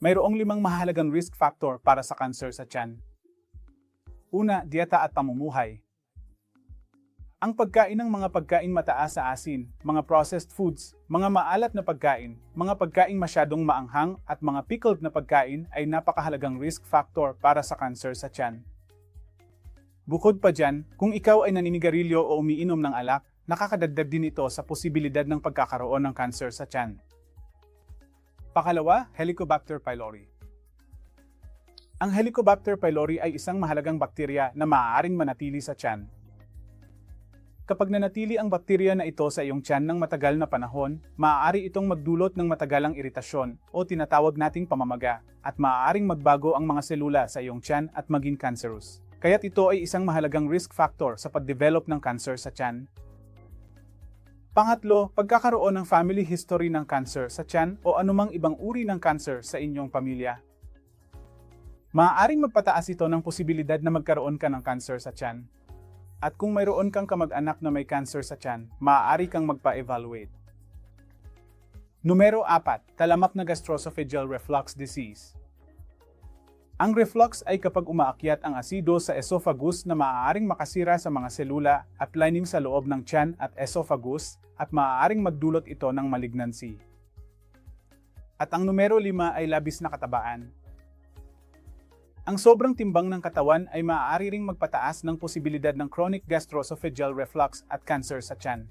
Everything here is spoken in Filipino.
mayroong limang mahalagang risk factor para sa cancer sa tiyan. Una, dieta at pamumuhay. Ang pagkain ng mga pagkain mataas sa asin, mga processed foods, mga maalat na pagkain, mga pagkain masyadong maanghang at mga pickled na pagkain ay napakahalagang risk factor para sa cancer sa tiyan. Bukod pa dyan, kung ikaw ay naninigarilyo o umiinom ng alak, nakakadagdag din ito sa posibilidad ng pagkakaroon ng cancer sa tiyan. Pakalawa, Helicobacter pylori. Ang Helicobacter pylori ay isang mahalagang bakterya na maaaring manatili sa tiyan. Kapag nanatili ang bakterya na ito sa iyong tiyan ng matagal na panahon, maaari itong magdulot ng matagalang iritasyon o tinatawag nating pamamaga at maaaring magbago ang mga selula sa iyong tiyan at maging cancerous. Kaya't ito ay isang mahalagang risk factor sa pag-develop ng cancer sa tiyan. Pangatlo, pagkakaroon ng family history ng cancer sa tiyan o anumang ibang uri ng cancer sa inyong pamilya. Maaaring magpataas ito ng posibilidad na magkaroon ka ng cancer sa tiyan. At kung mayroon kang kamag-anak na may cancer sa tiyan, maaari kang magpa-evaluate. Numero 4, talamak na gastroesophageal reflux disease. Ang reflux ay kapag umaakyat ang asido sa esophagus na maaaring makasira sa mga selula at lining sa loob ng tiyan at esophagus at maaaring magdulot ito ng malignancy. At ang numero 5 ay labis na katabaan. Ang sobrang timbang ng katawan ay maaari ring magpataas ng posibilidad ng chronic gastroesophageal reflux at cancer sa tiyan.